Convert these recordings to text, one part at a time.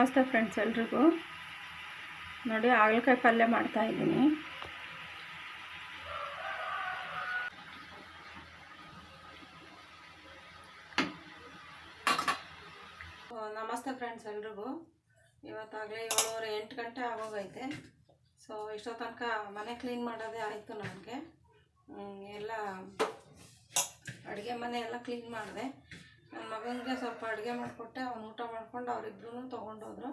ನಮಸ್ತೆ ಫ್ರೆಂಡ್ಸ್ ಎಲ್ರಿಗೂ. ನೋಡಿ ಹಾಗಲಕಾಯಿ ಪಲ್ಯ ಮಾಡ್ತಾ ಇದ್ದೀನಿ. ನಮಸ್ತೆ ಫ್ರೆಂಡ್ಸ್ ಎಲ್ರಿಗೂ. ಇವತ್ತಾಗಲೇ ಏಳುವರೆ ಎಂಟು ಗಂಟೆ ಆಗೋಗೈತೆ. ಸೊ ಇಷ್ಟೋ ತನಕ ಮನೆ ಕ್ಲೀನ್ ಮಾಡೋದೇ ಆಯಿತು ನನಗೆ ಎಲ್ಲ ಅಡುಗೆ ಮನೆ ಎಲ್ಲ ಕ್ಲೀನ್ ಮಾಡಿದೆ. ನನ್ನ ಮಗನಿಗೆ ಸ್ವಲ್ಪ ಅಡುಗೆ ಮಾಡಿಕೊಟ್ಟೆ, ಅವ್ನು ಊಟ ಮಾಡ್ಕೊಂಡು ಅವರಿಬ್ರು ತೊಗೊಂಡೋದ್ರು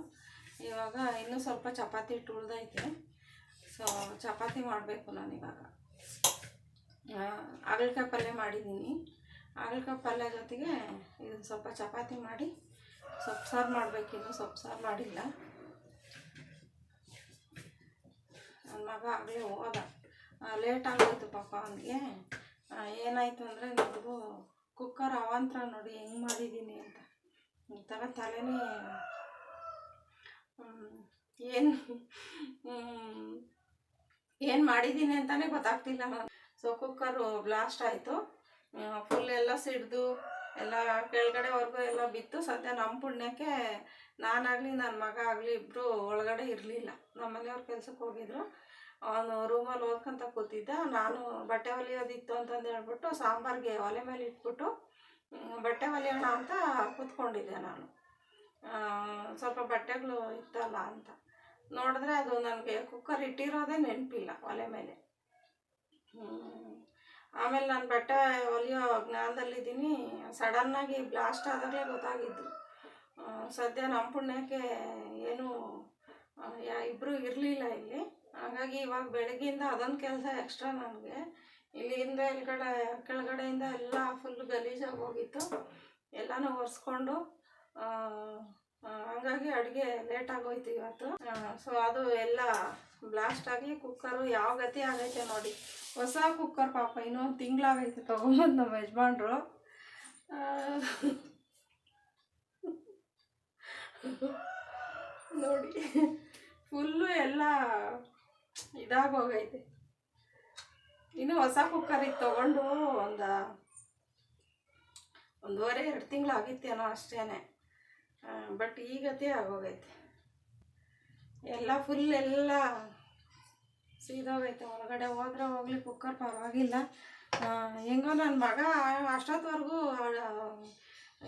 ಇವಾಗ ಇನ್ನೂ ಸ್ವಲ್ಪ ಚಪಾತಿ ಹಿಟ್ಟು ಉಳ್ದೈತೆ. ಸೊ ಚಪಾತಿ ಮಾಡಬೇಕು ನಾನಿವಾಗ ಹಾಗಲಕಾಯಿ ಪಲ್ಯ ಮಾಡಿದ್ದೀನಿ ಹಾಗಲಕಾಯಿ ಪಲ್ಯ ಜೊತೆಗೆ ಇದನ್ನು ಸ್ವಲ್ಪ ಚಪಾತಿ ಮಾಡಿ, ಸೊಪ್ಪು ಸಾರು ಮಾಡಬೇಕಿನ್ನು ಸೊಪ್ಪು ಸಾರು ಮಾಡಿಲ್ಲ. ನನ್ನ ಮಗ ಆಗಲೇ ಹೋದ. ಲೇಟ್ ಆಗೋಯ್ತು ಪಾಪ ಅವನಿಗೆ. ಏನಾಯಿತು ಅಂದರೆ ನನಗೂ ಕುಕ್ಕರ್ ಅವಾಂತರ ನೋಡಿ ಹೆಂಗೆ ಮಾಡಿದ್ದೀನಿ ಅಂತ. ಒಂಥರ ತಲೆನೇ ಏನು ಏನು ಮಾಡಿದ್ದೀನಿ ಅಂತಲೇ ಗೊತ್ತಾಗ್ತಿಲ್ಲ ನಾನು ಸೊ ಕುಕ್ಕರು ಬ್ಲಾಸ್ಟ್ ಆಯಿತು. ಫುಲ್ ಎಲ್ಲ ಸಿಡ್ದು, ಎಲ್ಲ ಕೆಳಗಡೆವರೆಗೂ ಎಲ್ಲ ಬಿತ್ತು. ಸದ್ಯ ನಮ್ಮ ಪುಣ್ಯಕ್ಕೆ ನಾನಾಗಲಿ ನನ್ನ ಮಗ ಆಗಲಿ ಇಬ್ಬರು ಒಳಗಡೆ ಇರಲಿಲ್ಲ. ನಮ್ಮ ಮನೆಯವ್ರ ಕೆಲ್ಸಕ್ಕೆ ಹೋಗಿದ್ರು. ಅವನು ರೂಮಲ್ಲಿ ಓದ್ಕೊಂತ ಕೂತಿದ್ದ. ನಾನು ಬಟ್ಟೆ ಹೊಲಿಯೋದಿತ್ತು ಅಂತಂದು ಹೇಳ್ಬಿಟ್ಟು ಸಾಂಬಾರಿಗೆ ಒಲೆ ಮೇಲೆ ಇಟ್ಬಿಟ್ಟು ಬಟ್ಟೆ ಹೊಲಿಯೋಣ ಅಂತ ಕೂತ್ಕೊಂಡಿದ್ದೆ ನಾನು. ಸ್ವಲ್ಪ ಬಟ್ಟೆಗಳು ಇತ್ತಲ್ಲ ಅಂತ. ನೋಡಿದ್ರೆ ಅದು ನನಗೆ ಕುಕ್ಕರ್ ಇಟ್ಟಿರೋದೇ ನೆನಪಿಲ್ಲ ಒಲೆ ಮೇಲೆ. ಆಮೇಲೆ ನಾನು ಬಟ್ಟೆ ಹೊಲಿಯೋ ಜ್ಞಾನದಲ್ಲಿದ್ದೀನಿ. ಸಡನ್ನಾಗಿ ಬ್ಲಾಸ್ಟ್ ಆದಾಗಲೇ ಗೊತ್ತಾಗಿದ್ದು. ಸದ್ಯ ನಮ್ಮ ಪುಣ್ಯಕ್ಕೆ ಏನು ಇಬ್ಬರು ಇರಲಿಲ್ಲ ಇಲ್ಲಿ. ಹಾಗಾಗಿ ಇವಾಗ ಬೆಳಗ್ಗೆಯಿಂದ ಅದೊಂದು ಕೆಲಸ ಎಕ್ಸ್ಟ್ರಾ ನನಗೆ. ಇಲ್ಲಿಂದ ಎಲ್ಗಡೆ ಕೆಳಗಡೆಯಿಂದ ಎಲ್ಲ ಫುಲ್ ಗಲೀಜಾಗಿ ಹೋಗಿತ್ತು. ಎಲ್ಲನೂ ಒರೆಸ್ಕೊಂಡು ಹಂಗಾಗಿ ಅಡುಗೆ ಲೇಟ್ ಆಗೋಯ್ತು ಇವತ್ತು. ಸೊ ಅದು ಎಲ್ಲ ಬ್ಲಾಸ್ಟ್ ಆಗಿ ಕುಕ್ಕರು ಯಾವ ಗತಿ ಆಗೈತೆ ನೋಡಿ. ಹೊಸ ಕುಕ್ಕರ್ ಪಾಪ, ಇನ್ನೊಂದು ತಿಂಗಳಾಗೈತೆ ತೊಗೊಂಬಂದು ನಮ್ಮ ಯಜಮಾನ್ರು ಆ, ನೋಡಿ ಫುಲ್ಲು ಎಲ್ಲ ಇದಾಗೋಗೈತೆ. ಇನ್ನು ಹೊಸ ಕುಕ್ಕರ್ ಈಗ ತೊಗೊಂಡು ಒಂದು, ಒಂದೂವರೆ, ಎರಡು ತಿಂಗಳಾಗಿತ್ತೇನೋ ಅಷ್ಟೇ ಬಟ್ ಈಗತೆ ಗತಿ ಆಗೋಗೈತೆ. ಎಲ್ಲ ಫುಲ್ ಎಲ್ಲ ಸೀದೋಗೈತೆ. ಒಳಗಡೆ ಹೋದ್ರೆ ಹೋಗ್ಲಿ ಕುಕ್ಕರ್ ಪರವಾಗಿಲ್ಲ. ಹೆಂಗೋ ನನ್ನ ಮಗ ಅಷ್ಟೊತ್ತವರೆಗೂ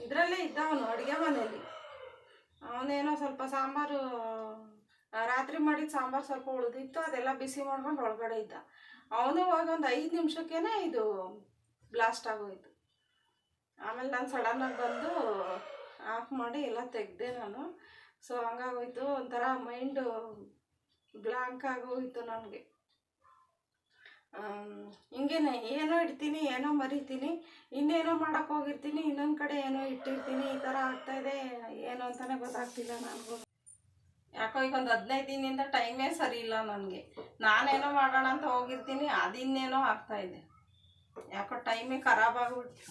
ಇದರಲ್ಲೇ ಇದ್ದ ಅವನು ಅಡುಗೆ ಮನೆಯಲ್ಲಿ ಅವನೇನೋ ಸ್ವಲ್ಪ ಸಾಂಬಾರು ರಾತ್ರಿ ಮಾಡಿದ ಸಾಂಬಾರು ಸ್ವಲ್ಪ ಉಳಿದಿತ್ತು, ಅದೆಲ್ಲ ಬಿಸಿ ಮಾಡ್ಕೊಂಡು ಒಳಗಡೆ ಇದ್ದ. ಅವನು ಹೋಗಿ ಒಂದು ಐದು ನಿಮಿಷಕ್ಕೇನೆ ಇದು ಬ್ಲಾಸ್ಟ್ ಆಗೋಯ್ತು. ಆಮೇಲೆ ನಾನು ಸಡನ್ನಾಗಿ ಬಂದು ಆಫ್ ಮಾಡಿ ಎಲ್ಲ ತೆಗೆದೆ ನಾನು. ಸೊ ಹಂಗಾಗೋಯ್ತು, ಒಂಥರ ಮೈಂಡು ಬ್ಲ್ಯಾಂಕ್ ಆಗೋಯ್ತು ನನಗೆ. ಹಿಂಗೇನೆ, ಏನೋ ಇಡ್ತೀನಿ, ಏನೋ ಮರಿತೀನಿ, ಇನ್ನೇನೋ ಮಾಡೋಕ್ಕೋಗಿರ್ತೀನಿ ಇನ್ನೊಂದು ಕಡೆ ಏನೋ ಇಟ್ಟಿರ್ತೀನಿ, ಈ ಥರ ಆಗ್ತಾಯಿದೆ ಏನು ಅಂತಲೇ ಗೊತ್ತಾಗ್ತಿಲ್ಲ ನನಗೂ. ಯಾಕೋ ಈಗ ಒಂದು ಹದಿನೈದು ದಿನದಿಂದ ಟೈಮೇ ಸರಿ ಇಲ್ಲ ನನಗೆ. ನಾನೇನೋ ಮಾಡೋಣ ಅಂತ ಹೋಗಿರ್ತೀನಿ, ಅದಿನ್ನೇನೋ ಇದೆ. ಯಾಕೋ ಟೈಮೇ ಖರಾಬ್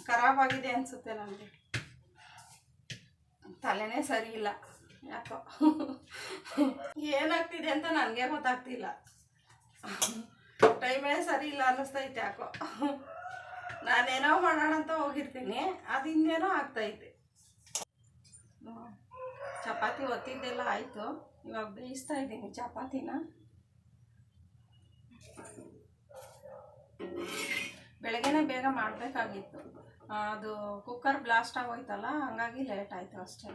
ಖರಾಬಾಗಿದೆ ಖರಾಬ್ ಅನಿಸುತ್ತೆ ನನಗೆ. ತಲೆನೇ ಸರಿ ಇಲ್ಲ, ಯಾಕೋ. ಏನಾಗ್ತಿದೆ ಅಂತ ನನಗೆ ಗೊತ್ತಾಗ್ತಿಲ್ಲ. ಟೈಮೇ ಸರಿ ಇಲ್ಲ ಅನ್ನಿಸ್ತೈತೆ ಯಾಕೋ. ನಾನೇನೋ ಮಾಡೋಣ ಅಂತ ಹೋಗಿರ್ತೀನಿ ಅದು ಇನ್ನೇನೋ ಆಗ್ತೈತೆ. ಚಪಾತಿ ಒತ್ತಿದ್ದೆಲ್ಲ ಆಯಿತು. ಇವಾಗ ಬೇಯಿಸ್ತಾ ಇದ್ದೀನಿ ಚಪಾತಿನ. ಬೆಳಗ್ಗೆನೇ ಬೇಗ ಮಾಡಬೇಕಾಗಿತ್ತು. ಅದು ಕುಕ್ಕರ್ ಬ್ಲಾಸ್ಟ್ ಆಗೋಯ್ತಲ್ಲ ಹಂಗಾಗಿ ಲೇಟ್ ಆಯಿತು ಅಷ್ಟೇ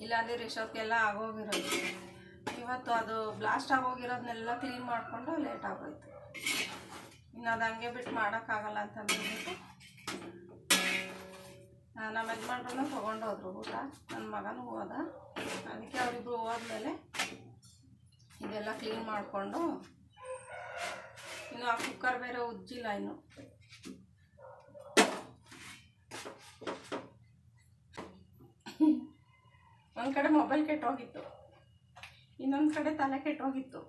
ಇಲ್ಲಾಂದರೆ ರಿಷೋಕ್ಕೆಲ್ಲ ಆಗೋಗಿರೋದು. ಇವತ್ತು ಅದು ಬ್ಲಾಸ್ಟ್ ಆಗೋಗಿರೋದನ್ನೆಲ್ಲ ಕ್ಲೀನ್ ಮಾಡಿಕೊಂಡು ಲೇಟ್ ಆಗೋಯ್ತು. ಇನ್ನು ಅದು ಹಂಗೆ ಬಿಟ್ಟು ಮಾಡೋಕ್ಕಾಗಲ್ಲ ಅಂತ ಅಂದ್ಬಿಟ್ಟು ಆ, ನಮ್ಮ ಯಜಮಾನ್ರನ್ನ ತೊಗೊಂಡೋದ್ರು ಊಟ. ನನ್ನ ಮಗನೂ ಹೋದ. ಅದಕ್ಕೆ ಅವರಿಬ್ರು ಹೋದ್ಮೇಲೆ ಇದೆಲ್ಲ ಕ್ಲೀನ್ ಮಾಡಿಕೊಂಡು ಇನ್ನು ಆ ಕುಕ್ಕರ್ ಬೇರೆ ಉಜ್ಜಿಲ್ಲ ಇನ್ನು. ಒಂದು ಕಡೆ ಮೊಬೈಲ್ ಕೆಟ್ಟೋಗಿತ್ತು. ಇನ್ನೊಂದು ಕಡೆ ತಲೆ ಕೆಟ್ಟೋಗಿತ್ತು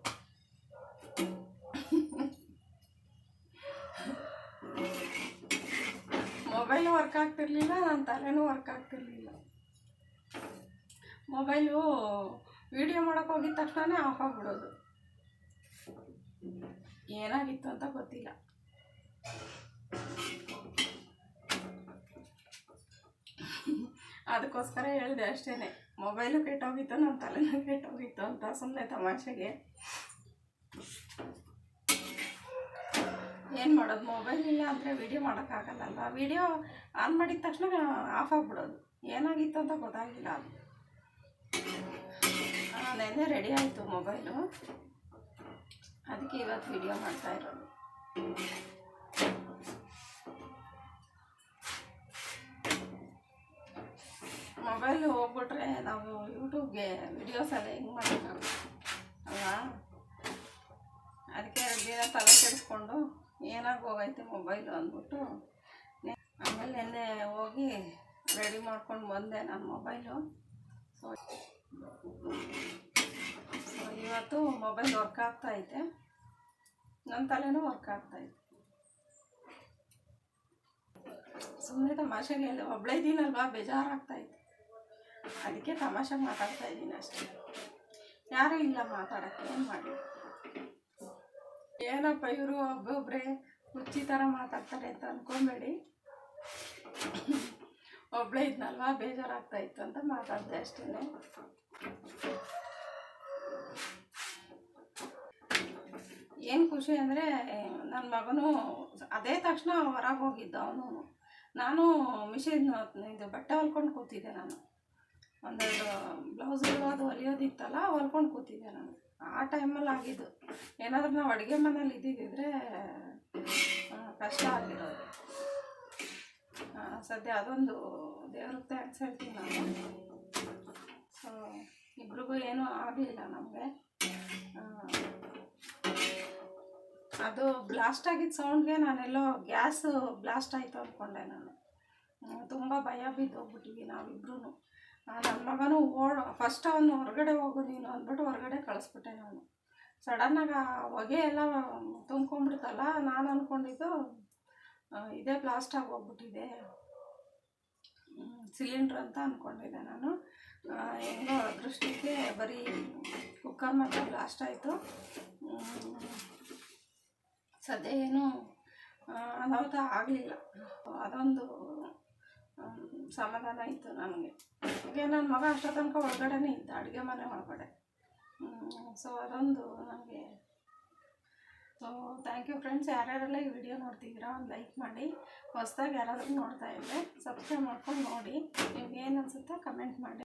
ಮೊಬೈಲು ವರ್ಕ್ ಆಗ್ತಿರಲಿಲ್ಲ ನನ್ನ ತಲೆನೂ ವರ್ಕ್ ಆಗ್ತಿರ್ಲಿಲ್ಲ. ಮೊಬೈಲು ವಿಡಿಯೋ ಮಾಡೋಕೆ ಹೋಗಿದ ತಕ್ಷಣ ಆಫ್ ಆಗಿಬಿಡೋದು. ಏನಾಗಿತ್ತು ಅಂತ ಗೊತ್ತಿಲ್ಲ. ಅದಕ್ಕೋಸ್ಕರ ಹೇಳಿದೆ ಅಷ್ಟೇ ಮೊಬೈಲು ಕೆಟ್ಟೋಗಿತ್ತು ನನ್ನ ತಲೆನೂ ಕೆಟ್ಟೋಗಿತ್ತು ಅಂತ ಸುಮ್ಮನೆ ತಮಾಷೆಗೆ. ಏನು ಮಾಡೋದು? ಮೊಬೈಲ್ ಇಲ್ಲ ಅಂದರೆ ವೀಡಿಯೋ ಮಾಡೋಕ್ಕಾಗಲ್ಲಲ್ವ? ವೀಡಿಯೋ ಆನ್ ಮಾಡಿದ ತಕ್ಷಣ ಆಫ್ ಆಗಿಬಿಡೋದು. ಏನಾಗಿತ್ತು ಅಂತ ಗೊತ್ತಾಗಿಲ್ಲ ಅದು. ನೆನ್ನೆ ರೆಡಿ ಆಯಿತು ಮೊಬೈಲು ಅದಕ್ಕೆ ಇವತ್ತು ವಿಡಿಯೋ ಮಾಡ್ತಾ ಇರೋದು. ಮೊಬೈಲ್ ಹೋಗ್ಬಿಟ್ರೆ ನಾವು ಯೂಟ್ಯೂಬ್ಗೆ ವಿಡಿಯೋಸ್ ಎಲ್ಲ ಹೆಂಗೆ ಮಾಡೋಕ್ಕಾಗಲ್ಲ ಅಲ್ವಾ? ಅದಕ್ಕೆ ದಿನ ತಲೆ ಕೆಡಿಸ್ಕೊಂಡು ಏನಾಗಿ ಹೋಗೈತೆ ಮೊಬೈಲು ಅಂದ್ಬಿಟ್ಟು ಆಮೇಲೆ ನಿನ್ನೆ ಹೋಗಿ ರೆಡಿ ಮಾಡ್ಕೊಂಡು ಬಂದೆ ನನ್ನ ಮೊಬೈಲು ಸೊ ಸೊ ಇವತ್ತು ಮೊಬೈಲ್ ವರ್ಕ್ ಆಗ್ತಾ ಇದೆ ನನ್ನ ತಲೆನೂ ವರ್ಕ್ ಆಗ್ತಾ ಇದೆ ಸುಮ್ಮನೆ ತಮಾಷೆಗೆ ಹೇಳಿದೆ ಒಬ್ಬಳೇ ಇದ್ದೀನಲ್ವಾ ಇದೆ ಅದಕ್ಕೆ ತಮಾಷೆ ಮಾತಾಡ್ತಾ ಇದ್ದೀನಿ ಅಷ್ಟೇ. ಯಾರೂ ಇಲ್ಲ ಮಾತಾಡೋಕ್ಕೆ, ಏನು ಮಾಡಿ ಏನಪ್ಪ ಇವರು ಒಬ್ಬೊಬ್ಬರೇ ಹುಚ್ಚಿ ಥರ ಮಾತಾಡ್ತಾರೆ ಅಂತ ಅನ್ಕೊಬೇಡಿ. ಒಬ್ಬಳೇ ಇದ್ನಲ್ವಾ ಬೇಜಾರಾಗ್ತಾ ಇತ್ತು ಅಂತ ಮಾತಾಡಿದೆ ಅಷ್ಟೇ ಏನು ಖುಷಿ ಅಂದರೆ ನನ್ನ ಮಗನು ಅದೇ ತಕ್ಷಣ ಹೊರಗೆ ಹೋಗಿದ್ದ ಅವನು. ನಾನು ಮಿಷಿನ್ ಇದು ಬಟ್ಟೆ ಹೊಲ್ಕೊಂಡು ಕೂತಿದ್ದೆ ನಾನು. ಒಂದೆರಡು ಬ್ಲೌಸ್ ಅದು ಹೊಲಿಯೋದಿತ್ತಲ್ಲ, ಹೊಲ್ಕೊಂಡು ಕೂತಿದ್ದೆ ನಾನು. ಆ ಟೈಮಲ್ಲಿ ಆಗಿದ್ದು. ಏನಾದರೂ ನಾವು ಅಡುಗೆ ಮನೇಲಿ ಇದ್ದಿದ್ದಿದ್ರೆ ಕಷ್ಟ ಆಗಿರೋದು ಸದ್ಯ ಅದೊಂದು ದೇವ್ರಿಗೆ ಥ್ಯಾಂಕ್ಸ್ ಹೇಳ್ತೀನಿ ನಾನು ಸೊ ಇಬ್ರಿಗೂ ಏನೂ ಆಗಲಿಲ್ಲ ನಮಗೆ. ಅದು ಬ್ಲಾಸ್ಟ್ ಆಗಿದ್ದ ಸೌಂಡ್ಗೆ ನಾನೆಲ್ಲೋ ಗ್ಯಾಸ್ ಬ್ಲಾಸ್ಟ್ ಆಯಿತು ಅಂದ್ಕೊಂಡೆ ನಾನು. ತುಂಬ ಭಯ ಬಿದ್ದೋಗ್ಬಿಟ್ಟಿವಿ ನಾವಿಬ್ರು ನನ್ನ ಮಗನೂ ಓಡ್ ಫಸ್ಟ್ ಅವನು ಹೊರಗಡೆ ಹೋಗು ನೀನು ಅಂದ್ಬಿಟ್ಟು ಹೊರಗಡೆ ಕಳಿಸ್ಬಿಟ್ಟೆ ನಾನು ಸಡನ್ನಾಗಿ ಆ ಹೊಗೆ ಎಲ್ಲ ತುಂಬ್ಕೊಂಡ್ಬಿಡ್ತಲ್ಲ, ನಾನು ಅಂದ್ಕೊಂಡಿದ್ದು ಇದೇ ಬ್ಲಾಸ್ಟ್ ಹೋಗ್ಬಿಟ್ಟಿದೆ. ಸಿಲಿಂಡ್ರ್ ಅಂತ ಅಂದ್ಕೊಂಡಿದ್ದೆ ನಾನು. ಹೆಂಗೋ ಅದೃಷ್ಟಕ್ಕೆ ಬರೀ ಕುಕ್ಕರ್ ಮಾತ್ರ ಬ್ಲಾಸ್ಟ್ ಆಯಿತು. ಸದ್ಯ ಏನು ಅನಾಹುತ ಆಗಲಿಲ್ಲ. ಅದೊಂದು ಸಮಾಧಾನ ಇತ್ತು ನನಗೆ ಹಾಗೆ ನನ್ನ ಮಗ ಅಷ್ಟೋ ತನಕ ಒಳಗಡೆನೇ ಇದ್ದ, ಅಡುಗೆ ಮನೆ ಒಳಗಡೆ. ಸೊ ಅದೊಂದು ನನಗೆ ಸೊ ಥ್ಯಾಂಕ್ ಯು ಫ್ರೆಂಡ್ಸ್ ಯಾರ್ಯಾರೆಲ್ಲ ಈ ವಿಡಿಯೋ ನೋಡ್ತಿದ್ದೀರಾ ಒಂದು ಲೈಕ್ ಮಾಡಿ. ಹೊಸ್ದಾಗಿ ಯಾರಾದರೂ ನೋಡ್ತಾ ಇದ್ದೆ ಸಬ್ಸ್ಕ್ರೈಬ್ ಮಾಡ್ಕೊಂಡು ನೋಡಿ. ನಿಮ್ಗೆ ಏನು ಅನಿಸುತ್ತೆ ಕಮೆಂಟ್ ಮಾಡಿ.